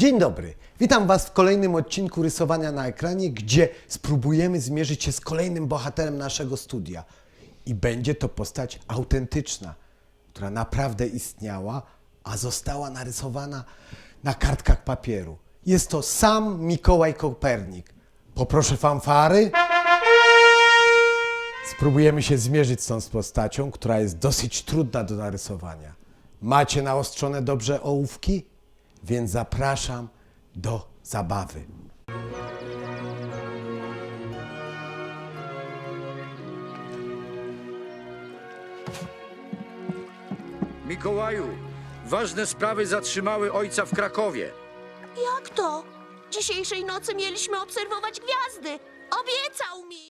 Dzień dobry. Witam Was w kolejnym odcinku rysowania na ekranie, gdzie spróbujemy zmierzyć się z kolejnym bohaterem naszego studia. I będzie to postać autentyczna, która naprawdę istniała, a została narysowana na kartkach papieru. Jest to sam Mikołaj Kopernik. Poproszę fanfary. Spróbujemy się zmierzyć z tą postacią, która jest dosyć trudna do narysowania. Macie naostrzone dobrze ołówki? Więc zapraszam do zabawy. Mikołaju, ważne sprawy zatrzymały ojca w Krakowie. Jak to? Dzisiejszej nocy mieliśmy obserwować gwiazdy. Obiecał mi!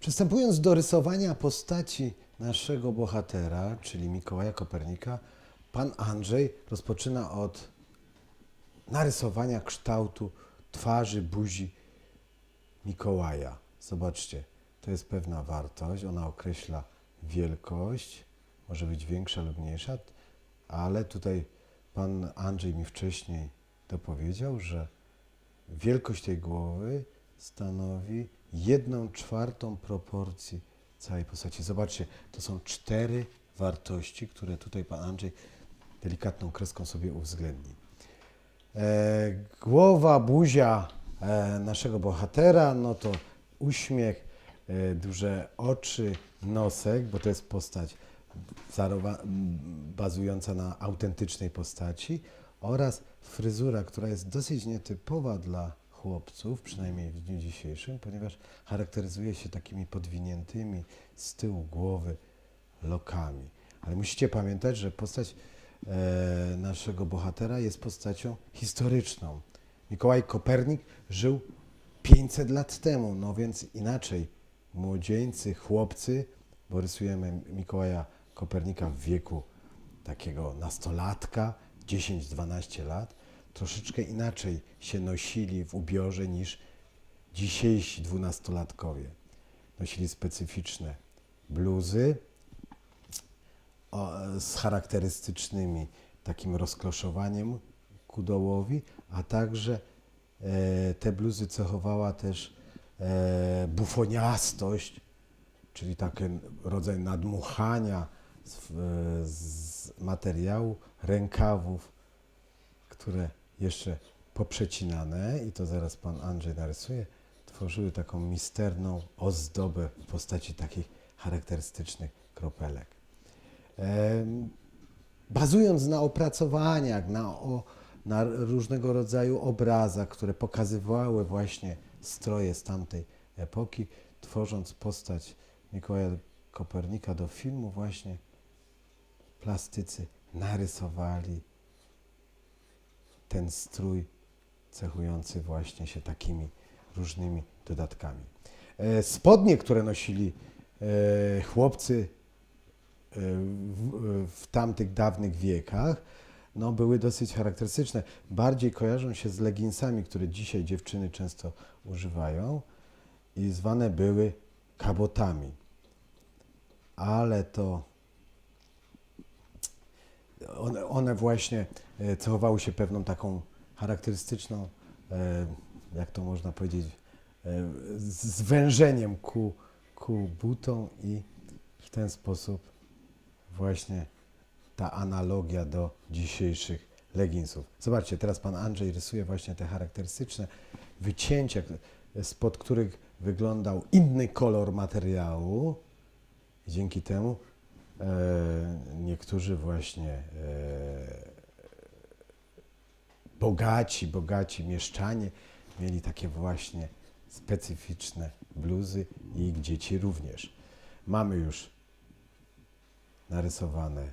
Przystępując do rysowania postaci naszego bohatera, czyli Mikołaja Kopernika, pan Andrzej rozpoczyna od narysowania kształtu twarzy, buzi Mikołaja. Zobaczcie, to jest pewna wartość, ona określa wielkość, może być większa lub mniejsza, ale tutaj pan Andrzej mi wcześniej dopowiedział, że wielkość tej głowy stanowi jedną czwartą proporcji całej postaci. Zobaczcie, to są cztery wartości, które tutaj pan Andrzej delikatną kreską sobie uwzględni. E, głowa, buzia e, naszego bohatera, no to uśmiech, e, duże oczy, nosek, bo to jest postać bazująca na autentycznej postaci oraz fryzura, która jest dosyć nietypowa dla chłopców, przynajmniej w dniu dzisiejszym, ponieważ charakteryzuje się takimi podwiniętymi z tyłu głowy lokami. Ale musicie pamiętać, że postać naszego bohatera jest postacią historyczną. Mikołaj Kopernik żył 500 lat temu, no więc inaczej. Młodzieńcy, chłopcy, bo rysujemy Mikołaja Kopernika w wieku takiego nastolatka, 10-12 lat, troszeczkę inaczej się nosili w ubiorze niż dzisiejsi dwunastolatkowie. Nosili specyficzne bluzy, o, z charakterystycznymi takim rozkloszowaniem ku dołowi, a także e, te bluzy cechowała też e, bufoniastość, czyli taki rodzaj nadmuchania z, z materiału, rękawów, które jeszcze poprzecinane, i to zaraz pan Andrzej narysuje, tworzyły taką misterną ozdobę w postaci takich charakterystycznych kropelek. Bazując na opracowaniach, na, o, na różnego rodzaju obrazach, które pokazywały właśnie stroje z tamtej epoki, tworząc postać Mikołaja Kopernika do filmu, właśnie plastycy narysowali ten strój cechujący właśnie się takimi różnymi dodatkami. E, Spodnie, które nosili e, chłopcy w, w tamtych dawnych wiekach, no, były dosyć charakterystyczne. Bardziej kojarzą się z leginsami, które dzisiaj dziewczyny często używają i zwane były kabotami. Ale to one, one właśnie e, cechowały się pewną taką charakterystyczną, e, jak to można powiedzieć, e, zwężeniem ku, ku butom i w ten sposób właśnie ta analogia do dzisiejszych leginsów. Zobaczcie, teraz pan Andrzej rysuje właśnie te charakterystyczne wycięcia, spod których wyglądał inny kolor materiału dzięki temu e, niektórzy właśnie e, bogaci, bogaci mieszczanie mieli takie właśnie specyficzne bluzy i ich dzieci również. Mamy już narysowane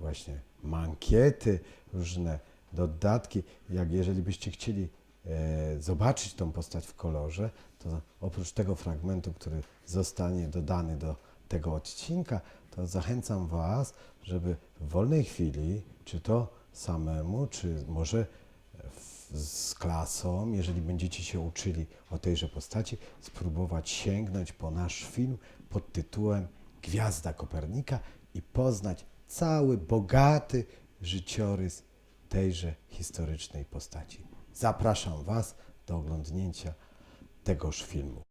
właśnie mankiety, różne dodatki. Jak jeżeli byście chcieli e, zobaczyć tą postać w kolorze, to oprócz tego fragmentu, który zostanie dodany do tego odcinka, to zachęcam Was, żeby w wolnej chwili, czy to samemu, czy może w, z klasą, jeżeli będziecie się uczyli o tejże postaci, spróbować sięgnąć po nasz film pod tytułem Gwiazda Kopernika i poznać cały bogaty życiorys tejże historycznej postaci. Zapraszam Was do oglądnięcia tegoż filmu.